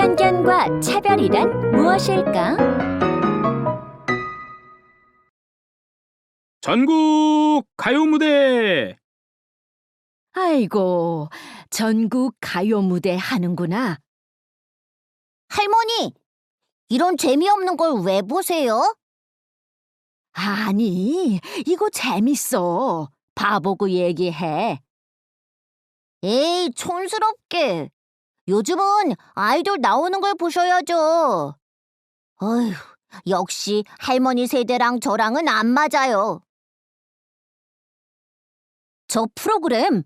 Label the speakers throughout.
Speaker 1: 편견과 차별이란 무엇일까?
Speaker 2: 전국 가요 무대
Speaker 3: 아이고, 전국 가요 무대 하는구나.
Speaker 4: 할머니, 이런 재미없는 걸 왜 보세요?
Speaker 3: 아니, 이거 재밌어. 봐보고 얘기해.
Speaker 4: 에이, 촌스럽게. 요즘은 아이돌 나오는 걸 보셔야죠. 어휴, 역시 할머니 세대랑 저랑은 안 맞아요. 저 프로그램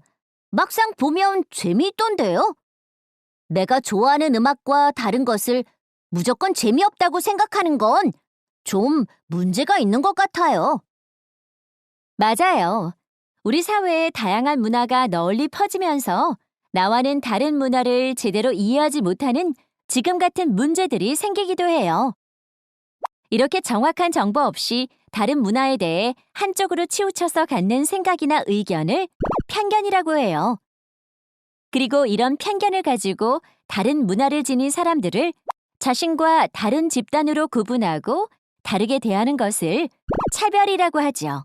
Speaker 4: 막상 보면 재미있던데요? 내가 좋아하는 음악과 다른 것을 무조건 재미없다고 생각하는 건 좀 문제가 있는 것 같아요.
Speaker 1: 맞아요. 우리 사회에 다양한 문화가 널리 퍼지면서 나와는 다른 문화를 제대로 이해하지 못하는 지금 같은 문제들이 생기기도 해요. 이렇게 정확한 정보 없이 다른 문화에 대해 한쪽으로 치우쳐서 갖는 생각이나 의견을 편견이라고 해요. 그리고 이런 편견을 가지고 다른 문화를 지닌 사람들을 자신과 다른 집단으로 구분하고 다르게 대하는 것을 차별이라고 하죠.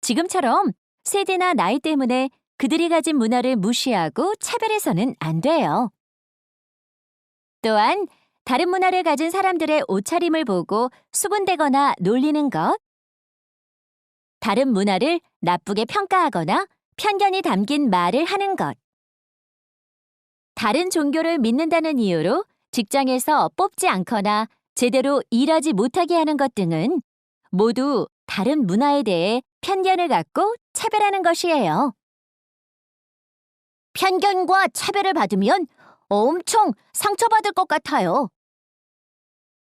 Speaker 1: 지금처럼 세대나 나이 때문에 그들이 가진 문화를 무시하고 차별해서는 안 돼요. 또한 다른 문화를 가진 사람들의 옷차림을 보고 수군대거나 놀리는 것, 다른 문화를 나쁘게 평가하거나 편견이 담긴 말을 하는 것, 다른 종교를 믿는다는 이유로 직장에서 뽑지 않거나 제대로 일하지 못하게 하는 것 등은 모두 다른 문화에 대해 편견을 갖고 차별하는 것이에요.
Speaker 4: 편견과 차별을 받으면 엄청 상처받을 것 같아요.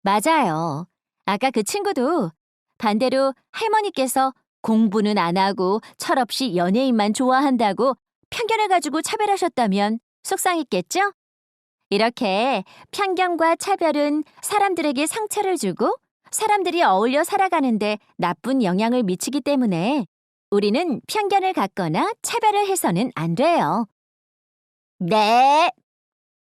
Speaker 1: 맞아요. 아까 그 친구도 반대로 할머니께서 공부는 안 하고 철없이 연예인만 좋아한다고 편견을 가지고 차별하셨다면 속상했겠죠? 이렇게 편견과 차별은 사람들에게 상처를 주고 사람들이 어울려 살아가는데 나쁜 영향을 미치기 때문에 우리는 편견을 갖거나 차별을 해서는 안 돼요.
Speaker 4: that